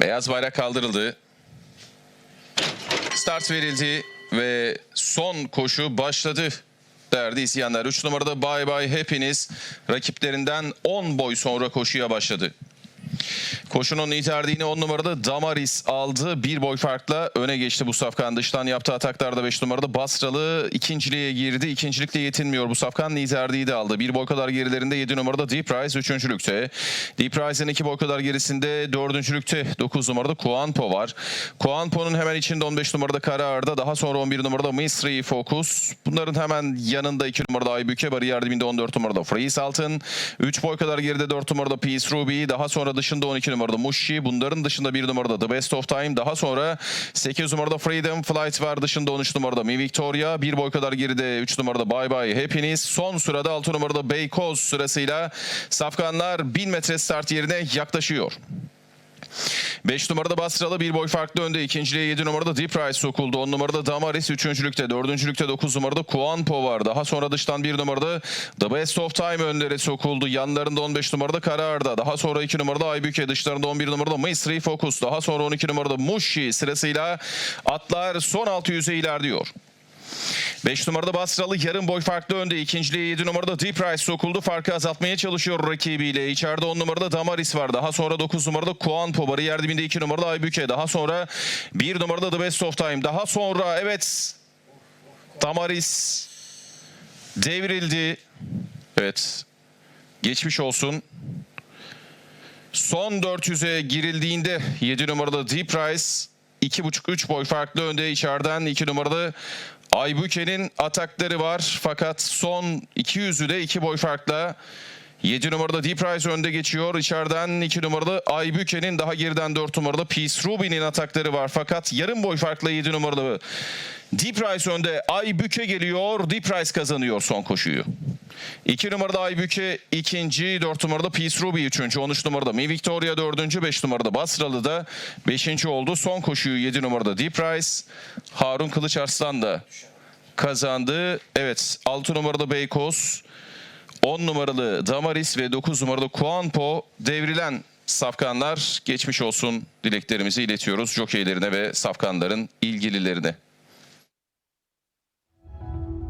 Beyaz bayrak kaldırıldı. Start verildi ve son koşu başladı. Değerli izleyenler 3 numarada Bye Bye Happiness rakiplerinden 10 boy sonra koşuya başladı. Koşunun liderliğini 10 numarada Damaris aldı. Bir boy farkla öne geçti bu safkan. Dıştan yaptığı ataklarda 5 numarada Basralı ikinciliğe girdi. İkincilikle yetinmiyor bu safkan. Liderliği de aldı. Bir boy kadar gerilerinde 7 numarada Deep Rise üçüncülükte. Deep Rise'ın 2 boy kadar gerisinde dördüncülükte 9 numarada Kuanpo var. Kuanpo'nun hemen içinde 15 numarada Karar'da. Daha sonra 11 numarada Mystery Focus. Bunların hemen yanında 2 numarada Aybüke. Bariyer dibinde 14 numarada Freeze Altın. 3 boy kadar geride 4 numarada Peace Ruby. Daha sonra dışında 12 numarada Mushi. Bunların dışında 1 numarada The Best of Time. Daha sonra 8 numarada Freedom Flight var. Dışında 13 numarada Mi Victoria. 1 boy kadar geride 3 numarada Bye Bye Happiness. Son sırada 6 numarada Beykoz sırasıyla Safkanlar 1000 metre start yerine yaklaşıyor. 5 numarada Basralı bir boy farklı önde. İkinciliğe 7 numarada Deep Rise sokuldu. 10 numarada Damaris üçüncülükte. Dördüncülükte 9 numarada Kuanpo var. Daha sonra dıştan 1 numarada The Best of Time önlere sokuldu. Yanlarında 15 numarada Karar'da. Daha sonra 2 numarada Aybüke. Dışlarında 11 numarada Mystery Focus. Daha sonra 12 numarada Mushi sırasıyla atlar son 600'e ilerliyor. 5 numarada Basralı yarım boy farklı önde. İkinciliğe 7 numarada Deep Rise sokuldu. Farkı azaltmaya çalışıyor rakibiyle. İçeride 10 numarada Damaris var. Daha sonra 9 numarada Kuanpo. Bariyer dibinde 2 numarada Aybüke. Daha sonra 1 numarada The Best of Time. Daha sonra evet Damaris devrildi. Evet geçmiş olsun. Son 400'e girildiğinde 7 numarada Deep Rise 2.5-3 boy farklı önde içeriden 2 numarada Aybüke'nin atakları var. Fakat son 200'ü de 2 boy farkla 7 numarada Deep Rise önde geçiyor. İçeriden 2 numarada Aybüke'nin daha geriden 4 numarada Peace Ruby'nin atakları var. Fakat yarım boy farkla 7 numarada Deep Rise önde. Aybüke geliyor. Deep Rise kazanıyor son koşuyu. 2 numarada Aybüke ikinci, 4 numarada Peace Ruby üçüncü, 13 numarada Mi Victoria dördüncü, 5 numarada Basralı da beşinci oldu. Son koşuyu 7 numarada Deep Rise, Harun Kılıç Arslan da kazandı. Evet 6 numarada Beykoz, 10 numaralı Damaris ve 9 numarada Kuanpo devrilen safkanlar geçmiş olsun dileklerimizi iletiyoruz jokeylerine ve safkanların ilgililerine.